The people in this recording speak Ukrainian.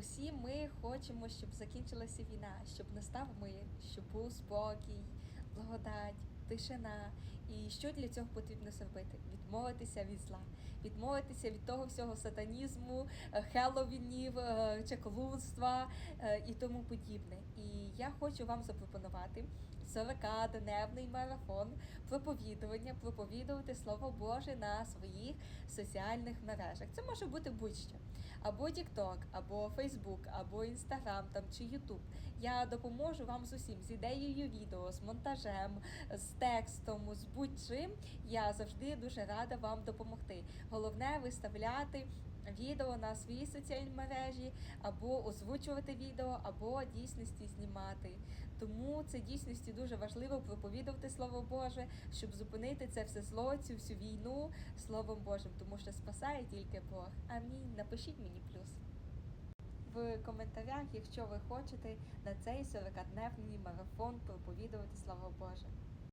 Усі ми хочемо, щоб закінчилася війна, щоб настав мир, щоб був спокій, благодать, тишина. І що для цього потрібно зробити? Відмовитися від зла, відмовитися від того всього сатанізму, е, хеловінів, е, чаклунства е, і тому подібне. І я хочу вам запропонувати 40-деневний марафон проповідування, проповідувати Слово Боже на своїх соціальних мережах. Це може бути будь-що. Або TikTok, або Facebook, або Instagram там, чи YouTube. Я допоможу вам з усім, з ідеєю відео, з монтажем, з текстом, з будь-чим. Я завжди дуже рада вам допомогти. Головне виставляти відео на свої соціальні мережі, або озвучувати відео, або дійсності знімати. Тому це дійсності дуже важливо проповідувати Слово Боже, щоб зупинити це все зло, цю всю війну Словом Божим, тому що спасає тільки Бог. Амінь. Напишіть мені плюс. В коментарях, якщо ви хочете на цей 40-дневний марафон проповідувати Слово Боже.